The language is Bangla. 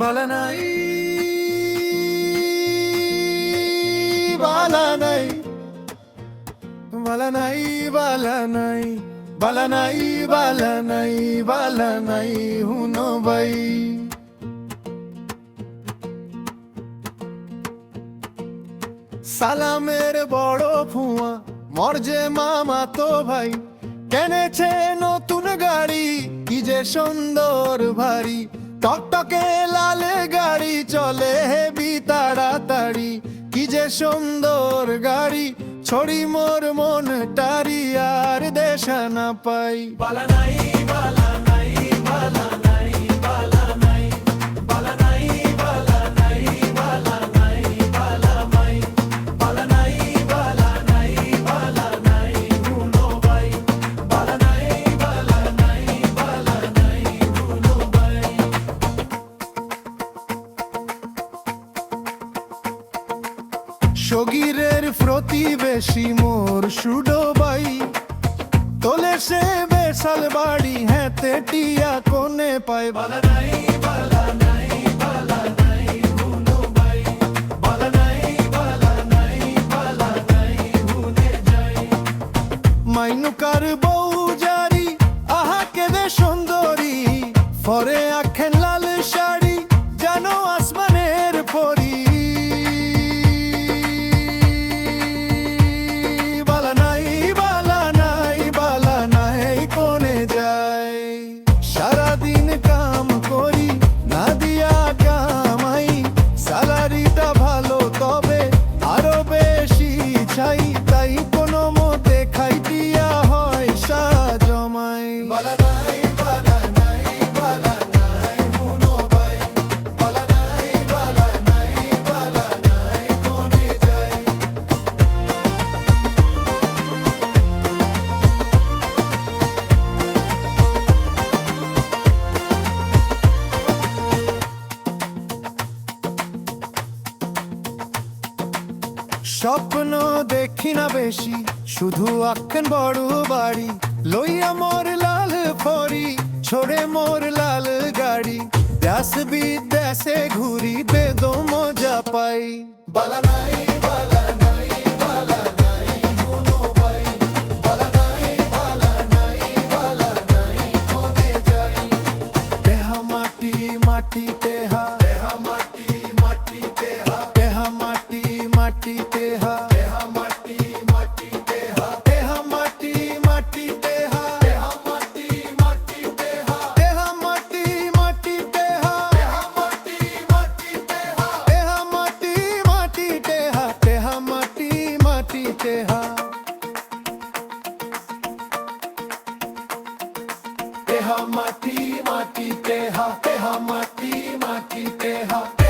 বালা নাই বালা নাই বালা নাই বালা নাই বালা নাই হুনো ভাই। সালামের বড় ফুয়া, মরজে মামা তো ভাই। কেনেছে নতুন গাড়ি, কি যে সুন্দর ভারী। টকটকে লালে গাড়ি চলে হেবি তাড়াতাড়ি। কি যে সুন্দর গাড়ি, ছড়ি মোর মন টারি, আর দেশা না পাই। বালা নাই, বালা সগিরের প্রতিবেশী মোর সুডো বাই তোলে সে বেসাল বাড়ি হেতে টিয়া কোনে পায়। বালা নাই বালা নাই মাইনুকার বউ জারি আহা কেদে সুন্দরী। ফরে আখেন দিন কা স্বপ্ন দেখি না বেশি, শুধু আঁকেন বড় বাড়ি। লইয়া মোর লাল ফরি ছোড়ে মোর লাল গাড়ি। দেশ বিদেশে ঘুরি দো মজা পাই। বালা নাই, বালা হা মাটি মাটিতে হা হা মাটি মাটিতে হা